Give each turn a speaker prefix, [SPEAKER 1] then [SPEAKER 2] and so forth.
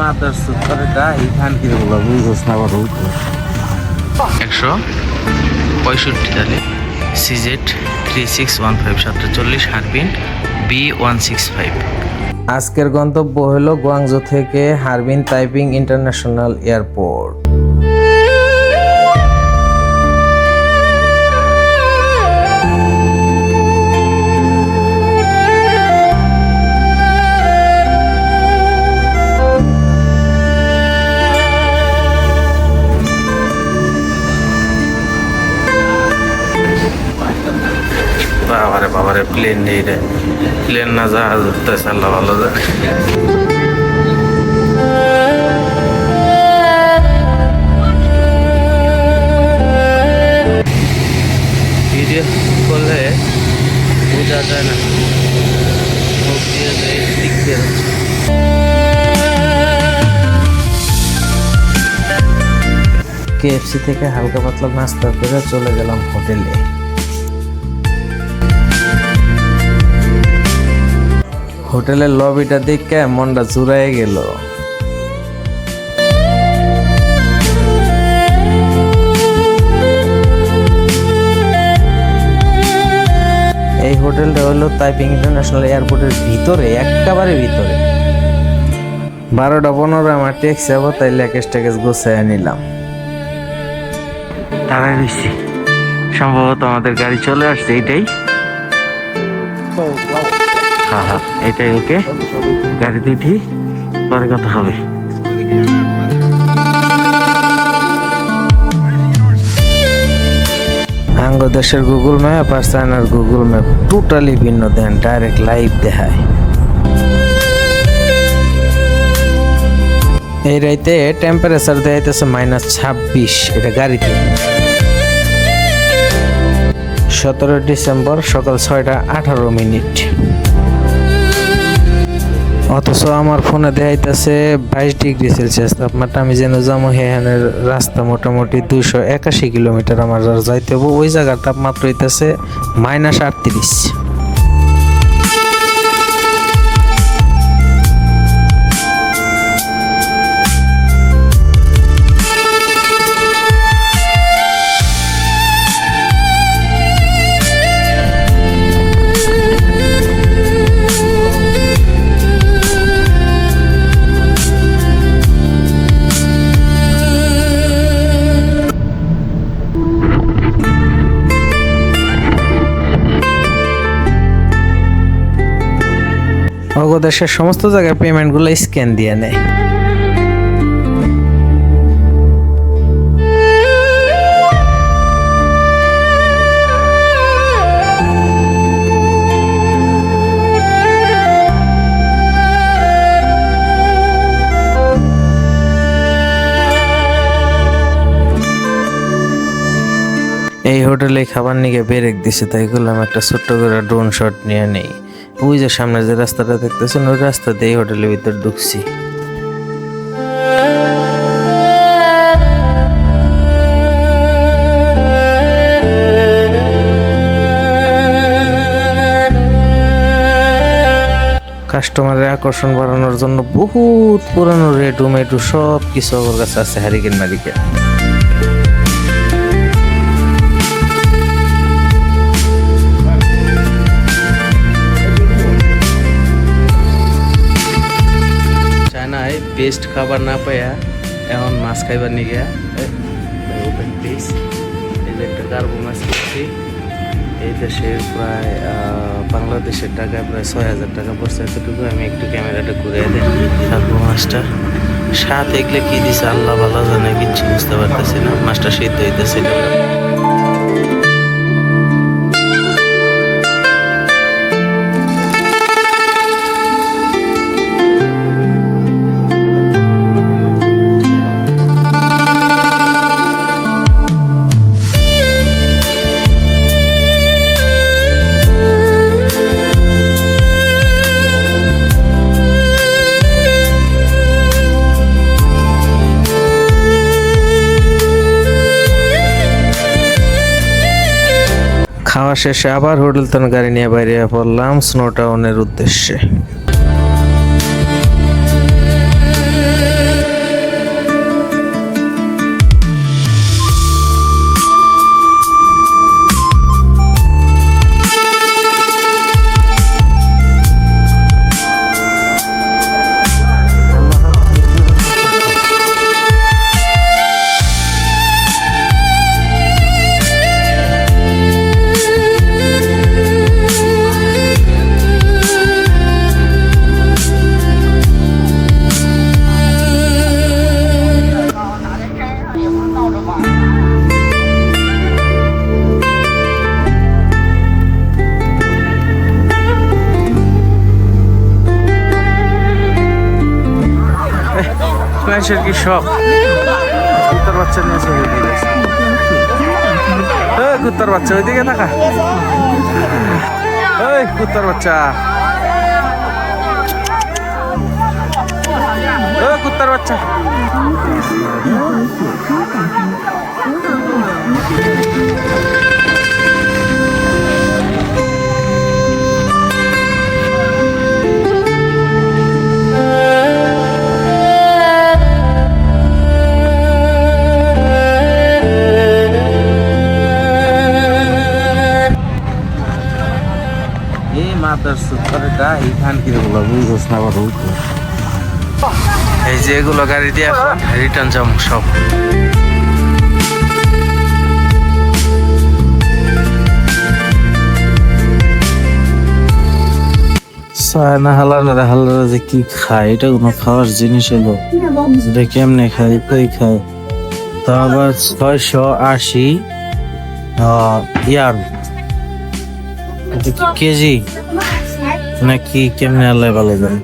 [SPEAKER 1] Mother সুপারটা এইখান কি বলা বুঝছ না আবার
[SPEAKER 2] একশো পঁয়ষট্টি তালে। Three six one five Harbin B one six five.
[SPEAKER 1] আজকের গন্তব্য হলো গুয়াংজো থেকে হারবিন টাইপিং ইন্টারন্যাশনাল এয়ারপোর্ট।
[SPEAKER 2] বাবারে বাবারে প্লেন নেই রে। প্লেন না জাহাজ উঠতেছে আল্লাহ ভালো জানে ভিডিও করলে বোঝা যায় না। মুখ দিয়ে যে দিক দিয়ে
[SPEAKER 1] কেএফসি থেকে হালকা পাতলা নাস্তা করে চলে গেলাম হোটেলে। হোটেলের লবিটা দেখে মনটা জুড়াই গেল। এই হোটেলটা হলো তাইপিং ইন্টারন্যাশনাল এয়ারপোর্টের ভিতরে একেবারে ভিতরে। বারোটা পনেরো আমার ট্যাক্সি যাব তাই ল্যাকেজ ট্যাকেজ গোছায় নিলাম।
[SPEAKER 2] দাঁড়ায় রয়েছি সম্ভবত আমাদের গাড়ি চলে আসছে এইটাই। হ্যাঁ হ্যাঁ এটাই ওকে। পরে কথা হবে।
[SPEAKER 1] গুগল ম্যাপ আর চায়নার গুগল ম্যাপ টোটালি ভিন্ন দেন ডাইরেক্ট লাইভ দেখায়। এই রাইতে টেম্পারেচার দেখাইতেছে মাইনাস ছাব্বিশ, এটা গাড়িতে। সতেরো ডিসেম্বর সকাল ছয়টা আঠারো মিনিট। অথচ আমার ফোনে দেখাইতেছে বাইশ ডিগ্রি সেলসিয়াস তাপমাত্রা, আমি যেন যাব হেহানের রাস্তা মোটামুটি দুশো একাশি কিলোমিটার আমার যাইতে হবে। ওই জায়গার তাপমাত্রা হইতেছে মাইনাস আটত্রিশ। অগদেশের সমস্ত জায়গায় পেমেন্টগুলো স্ক্যান দিয়ে নেয়। এই হোটেলে খাবার নিয়ে বেরেক দিছে, তাই করলাম একটা ছোট্ট করে ড্রোন শট নিয়ে নেই। ওই যে সামনে যে রাস্তাটা দেখতেছেন, ওই রাস্তা দিয়ে হোটেলের ভিতর ঢুকছি। কাস্টমারের আকর্ষণ বাড়ানোর জন্য বহুত পুরানো রেডু মেডু সব কিছু ওর কাছে আছে হ্যারিকেন ম্যারিকেন
[SPEAKER 2] বেস্ট খাবার না পাইয়া এখন মাছ খাইবার নিয়ে গিয়া ওপেন পিস এই যে একটা কার্বো মাছ কিনছি। এই দেশে প্রায় বাংলাদেশের টাকায় প্রায় ছয় হাজার টাকা পড়ছে। এতটুকু আমি একটু ক্যামেরাটা ঘুরে দিই। কার্বো মাছটা। স্বাদ এগুলো কি দিছে? আল্লাহ ভালো জানে, কিচ্ছু বুঝতে পারতেছি না। মাছটা সিদ্ধ হইতেছিল
[SPEAKER 1] খাওয়া শেষে আবার হোটেল গাড়ি নিয়ে বাইরে পড়লাম স্নো টাউনের উদ্দেশ্যে।
[SPEAKER 2] মানুষের কি শখ? কুত্তার বাচ্চা নিয়ে তুলেছে এই কুত্তার বাচ্চা, ওইদিকে থাকা। ওই কুত্তার বাচ্চা। ও কুত্তার বাচ্চা। এই যে এগুলো গাড়ি দিয়ে এখন রিটার্ন যাব সব।
[SPEAKER 3] যে কি খায়, এটা কোনো খাওয়ার জিনিস হলো। এটা কেমনে খায়, কই খায়? তা আবার ছয়শো আশি ইয়ার। কেজি? নাকি কেমনে আল্লাহ ভালো জানে?